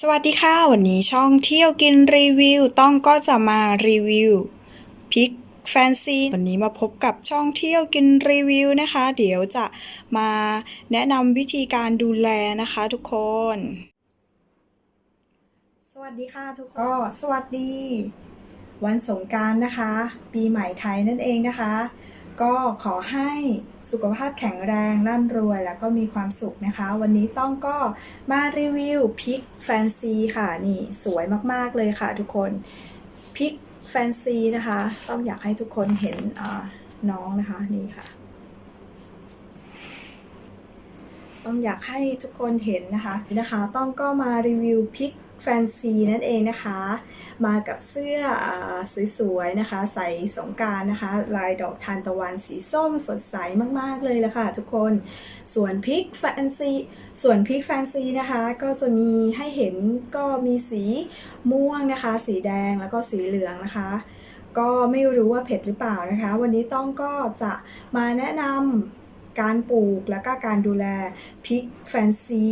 สวัสดีค่ะ วันนี้ช่องเที่ยวกินรีวิว ต้องก็จะมารีวิวพริกแฟนซีวันนี้มาพบกับช่องเที่ยวกินรีวิวนะคะ เดี๋ยวจะมาแนะนำวิธีการดูแลนะคะทุกคน สวัสดีค่ะทุกคนก็สวัสดี วันสงการนะคะ ปีใหม่ไทยนั่นเองนะคะ ก็ขอให้สุขภาพแข็งแรงร่ำรวย แล้วก็มีความสุขนะคะ วันนี้ต้องก็มารีวิวพริกแฟนซีค่ะ นี่สวยมากๆเลยค่ะทุกคนพริกแฟนซีนะคะ ต้องอยากให้ทุกคนเห็นน้องนะคะนี่ค่ะ ต้องอยากให้ทุกคนเห็นนะคะนะคะ ต้องก็มารีวิวพริก แฟนซีนั่นเองนะคะ มากับเสื้ออสวยๆนะคะ ใส่สงการนะคะ ลายดอกทานตะวันสีส้มสดใสมากๆเลยละค่ะทุกคน ส่วนพริกแฟนซี ส่วนพริกแฟนซีนะคะ ก็จะมีให้เห็นก็มีสีม่วงนะคะ สีแดงแล้วก็สีเหลืองนะคะก็ไม่รู้ว่าเผ็ดหรือเปล่านะคะ วันนี้ต้องก็จะมาแนะนำการปลูกแล้วก็การดูแลพริกแฟนซี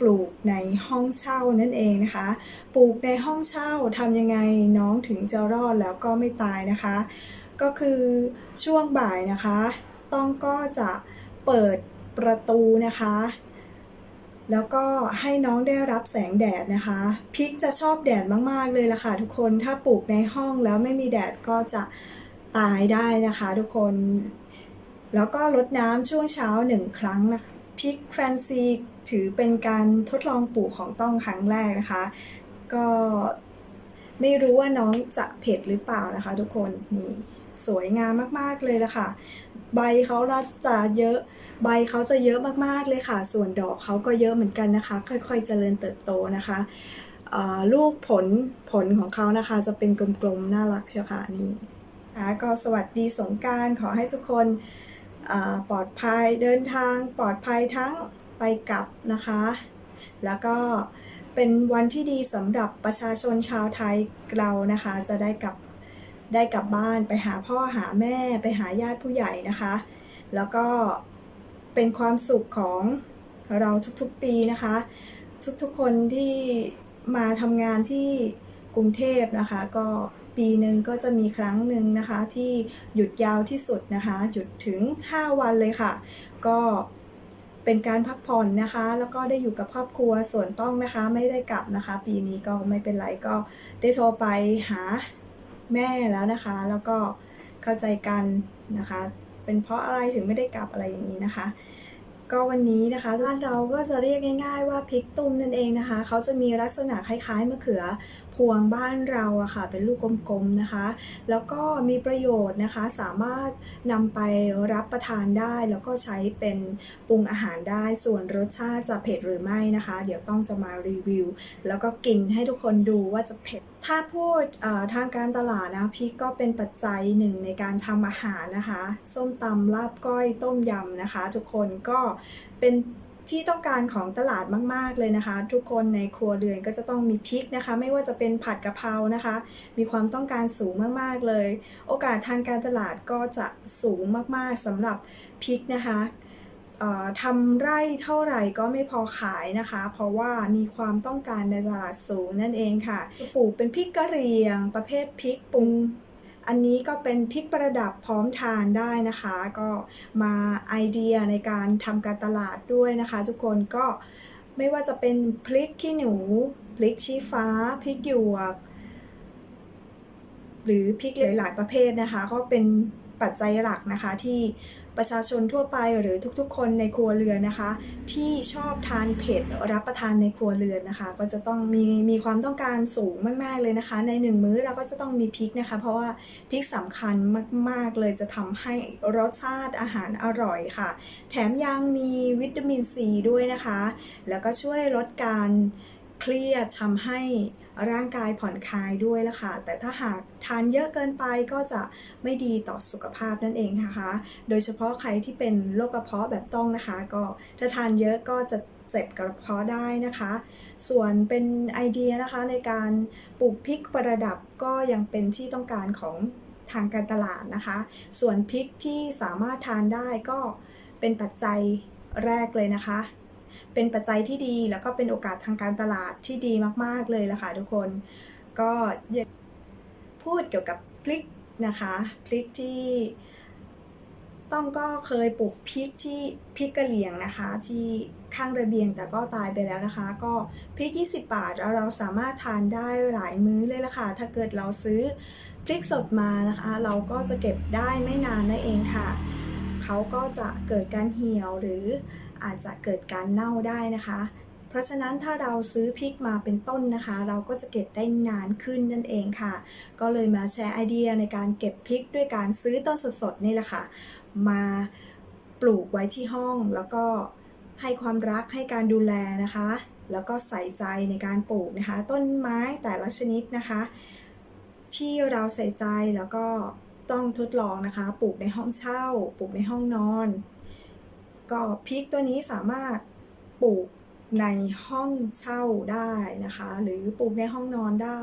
ปลูกในห้องเช่านั่นเองนะคะ ปลูกในห้องเช่าทำยังไงน้องถึงจะรอดแล้วก็ไม่ตายนะคะ ก็คือช่วงบ่ายนะคะ ต้องก็จะเปิดประตูนะคะ แล้วก็ให้น้องได้รับแสงแดดนะคะพริกจะชอบแดดมากๆเลยล่ะค่ะทุกคนถ้าปลูกในห้องแล้วไม่มีแดดก็จะตายได้นะคะ ทุกคนแล้วก็รดน้ำช่วงเช้าหนึ่งครั้งนะคะพริกแฟนซี ถือเป็นการทดลองปลูกของต้องครั้งแรกนะคะ ก็ไม่รู้ว่าน้องจะเผ็ดหรือเปล่านะคะทุกคนนี่สวยงามมากๆเลยละค่ะ ใบเขาจะเยอะ ใบเขาจะเยอะมากๆเลยค่ะ ส่วนดอกเขาก็เยอะเหมือนกันนะคะ ค่อยๆเจริญเติบโตนะคะลูกผลผลของเขานะคะ จะเป็นกลมๆน่ารักเชียวค่ะนี่อะก็สวัสดีสงการขอให้ทุกคนปลอดภัยเดินทางปลอดภัยทั้ง ไปกลับนะคะ แล้วก็เป็นวันที่ดีสำหรับประชาชนชาวไทยเรานะคะ จะได้กลับได้กลับบ้านไปหาพ่อหาแม่ไปหาญาติผู้ใหญ่นะคะ แล้วก็เป็นความสุขของเราทุกๆปีนะคะ ทุกๆคนที่มาทำงานที่กรุงเทพนะคะ ก็ปีหนึ่งก็จะมีครั้งหนึ่งนะคะ ที่หยุดยาวที่สุดนะคะ หยุดถึง 5 วันเลยค่ะ ก็ เป็นการพักผ่อนนะคะ แล้วก็ได้อยู่กับครอบครัวส่วนต้องนะคะ ไม่ได้กลับนะคะ ปีนี้ก็ไม่เป็นไรก็ได้โทรไปหาแม่แล้วนะคะ แล้วก็เข้าใจกันนะคะ เป็นเพราะอะไรถึงไม่ได้กลับอะไรอย่างนี้นะคะ ก็วันนี้นะคะบ้านเราก็จะเรียกง่าย ๆ ว่าพริกตุ้มนั่นเองนะคะ เขาจะมีลักษณะคล้ายๆมะเขือพวงบ้านเราอะค่ะ เป็นลูกกลมๆนะคะ แล้วก็มีประโยชน์นะคะ สามารถนำไปรับประทานได้ แล้วก็ใช้เป็นปรุงอาหารได้ ส่วนรสชาติจะเผ็ดหรือไม่นะคะ เดี๋ยวต้องจะมารีวิว แล้วก็กินให้ทุกคนดูว่าจะเผ็ด ถ้าพูดทางการตลาดนะพริกก็เป็นปัจจัยหนึ่งในการทำอาหารนะคะ ส้มตำลาบก้อยต้มยำนะคะ ทุกคนก็เป็นที่ต้องการของตลาดมาก ๆ เลยนะคะ ทุกคนในครัวเรือนก็จะต้องมีพริกนะคะ ไม่ว่าจะเป็นผัดกะเพรานะคะ มีความต้องการสูงมาก ๆ เลย โอกาสทางการตลาดก็จะสูงมาก ๆสำหรับพริกนะคะ ทำไร่เท่าไหร่ก็ไม่พอขายนะคะ เพราะว่ามีความต้องการในตลาดสูงนั่นเองค่ะปลูกเป็นพริกกะเหรี่ยง ประเภทพริกปรุง อันนี้ก็เป็นพริกประดับพร้อมทานได้นะคะ ก็มาไอเดียในการทำการตลาดด้วยนะคะ ทุกคนก็ไม่ว่าจะเป็นพริกขี้หนู พริกชี้ฟ้า พริกหยวก หรือพริกหลายๆประเภทนะคะ ก็เป็นปัจจัยหลักนะคะที่ ประชาชนทั่วไปหรือทุกๆ คนในครัวเรือนนะคะ ที่ชอบทานเผ็ดรับประทานในครัวเรือนนะคะ ก็จะต้องมีมีความต้องการสูงมากๆเลยนะคะ ในหนึ่งมื้อเราก็จะต้องมีพริกนะคะ เพราะว่าพริกสำคัญมากๆเลยจะทำให้รสชาติอาหารอร่อยค่ะ แถมยังมีวิตามินซีด้วยนะคะ แล้วก็ช่วยลดการเครียดทำให้ ร่างกายผ่อนคลายด้วยละค่ะ แต่ถ้าหากทานเยอะเกินไปก็จะไม่ดีต่อสุขภาพนั่นเองนะคะ โดยเฉพาะใครที่เป็นโรคกระเพาะแบบต้องนะคะ ก็ถ้าทานเยอะก็จะเจ็บกระเพาะได้นะคะ ส่วนเป็นไอเดียนะคะในการปลูกพริกประดับก็ยังเป็นที่ต้องการของทางการตลาดนะคะ ส่วนพริกที่สามารถทานได้ก็เป็นปัจจัยแรกเลยนะคะ เป็นปัจจัยที่ดีแล้วก็เป็นโอกาสทางการตลาดที่ดีมากๆเลยล่ะค่ะทุกคน ก็พูดเกี่ยวกับพริกนะคะพริกที่ต้องก็เคยปลูกพริกที่พริกกะเหรี่ยงนะคะ ที่ข้างระเบียงแต่ก็ตายไปแล้วนะคะ ก็พริก 20 บาทแล้วเราสามารถทานได้หลายมื้อเลยล่ะค่ะ ถ้าเกิดเราซื้อพริกสดมานะคะ เราก็จะเก็บได้ไม่นานนั่นเองค่ะ เขาก็จะเกิดการเหี่ยวหรือ อาจจะเกิดการเน่าได้นะคะ เพราะฉะนั้นถ้าเราซื้อพริกมาเป็นต้นนะคะ เราก็จะเก็บได้นานขึ้นนั่นเองค่ะ ก็เลยมาแชร์ไอเดียในการเก็บพริกด้วยการซื้อต้นสดๆนี่แหละค่ะ มาปลูกไว้ที่ห้องแล้วก็ให้ความรักให้การดูแลนะคะ แล้วก็ใส่ใจในการปลูกนะคะ ต้นไม้แต่ละชนิดนะคะ ที่เราใส่ใจแล้วก็ต้องทดลองนะคะ ปลูกในห้องเช่า ปลูกในห้องนอน ก็พริกตัวนี้สามารถปลูกในห้องเช่าได้นะคะ หรือปลูกในห้องนอนได้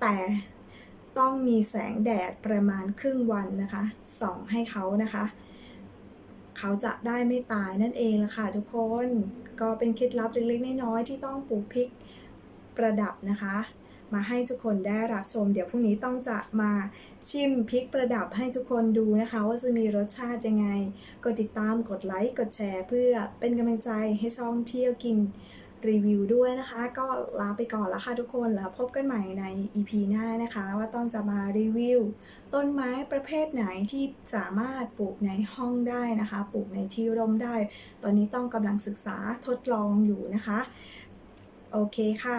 แต่ต้องมีแสงแดดประมาณครึ่งวันนะคะส่องให้เขานะคะ เขาจะได้ไม่ตายนั่นเองละค่ะทุกคนก็เป็นเคล็ดลับเล็กๆน้อยๆที่ต้องปลูกพริกประดับนะคะ มาให้ทุกคนได้รับชม เดี๋ยวพรุ่งนี้ต้องจะมาชิมพริกประดับให้ทุกคนดูนะคะ ว่าจะมีรสชาติยังไง กดติดตามกดไลค์กดแชร์ เพื่อเป็นกำลังใจให้ช่องเที่ยวกินรีวิวด้วยนะคะ ก็ลาไปก่อนแล้วค่ะทุกคนแล้วพบกันใหม่ใน EP หน้านะคะ ว่าต้องจะมารีวิว ต้นไม้ประเภทไหนที่สามารถปลูกในห้องได้นะคะ ปลูกในที่ร่มได้ ตอนนี้ต้องกำลังศึกษาทดลองอยู่นะคะ โอเคค่ะ